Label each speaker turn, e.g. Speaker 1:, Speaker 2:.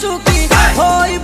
Speaker 1: সুখী হইব